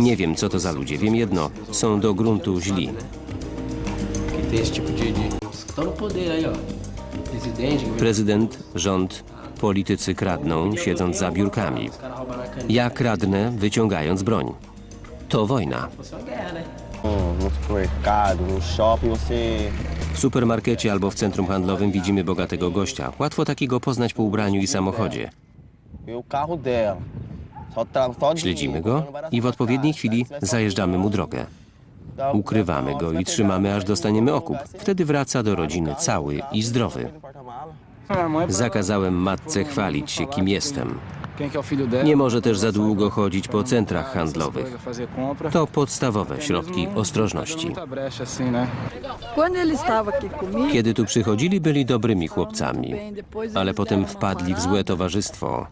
Nie wiem, co to za ludzie. Wiem jedno. Są do gruntu źli. no Prezydent, rząd, politycy kradną, siedząc za biurkami. Ja kradnę, wyciągając broń. To wojna. No no W supermarkecie albo w centrum handlowym widzimy bogatego gościa. Łatwo takiego poznać po ubraniu i samochodzie. Śledzimy go i w odpowiedniej chwili zajeżdżamy mu drogę. Ukrywamy go i trzymamy, aż dostaniemy okup. Wtedy wraca do rodziny cały i zdrowy. Zakazałem matce chwalić się, kim jestem. Nie może też za długo chodzić po centrach handlowych. To podstawowe środki ostrożności. Kiedy tu przychodzili, byli dobrymi chłopcami, ale potem wpadli w złe towarzystwo.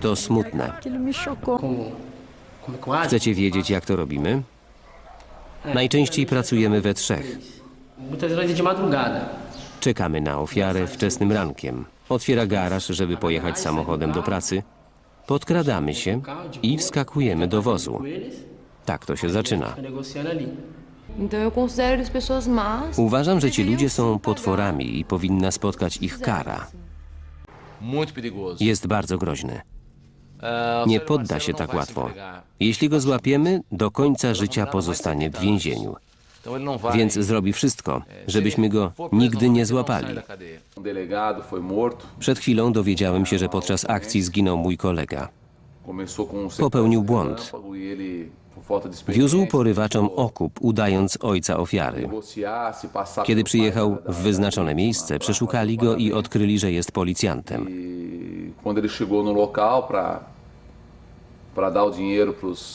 To smutne. Chcecie wiedzieć, jak to robimy? Najczęściej pracujemy we trzech. Czekamy na ofiarę wczesnym rankiem. Otwiera garaż, żeby pojechać samochodem do pracy. Podkradamy się i wskakujemy do wozu. Tak to się zaczyna. Uważam, że ci ludzie są potworami i powinna spotkać ich kara. Jest bardzo groźny. O Nie podda się tak łatwo. Jeśli go złapiemy, do końca życia pozostanie w więzieniu. Więc zrobi wszystko, żebyśmy go nigdy nie złapali. Um. Przed chwilą dowiedziałem się, że podczas akcji zginął mój kolega. Um Popełnił błąd. e Wiózł porywaczom okup, udając ojca ofiary. Kiedy przyjechał w wyznaczone miejsce, przeszukali go i odkryli, że jest policjantem. E no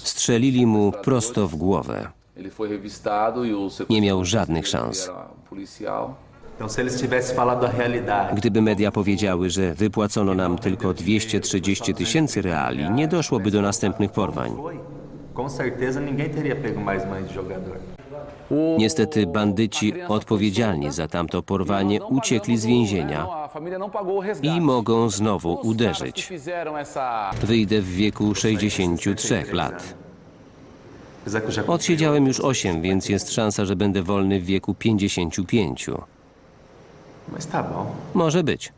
Strzelili mu prosto w głowę. E Nie miał żadnych szans. Gdyby media powiedziały, że wypłacono nam tylko 230 tysięcy reali, nie doszłoby do następnych porwań. Niestety bandyci odpowiedzialni za tamto porwanie uciekli z więzienia i mogą znowu uderzyć. Wyjdę w wieku 63 lat. Odsiedziałem już 8, więc jest szansa, że będę wolny w wieku 55. Mas tá bom. Może być.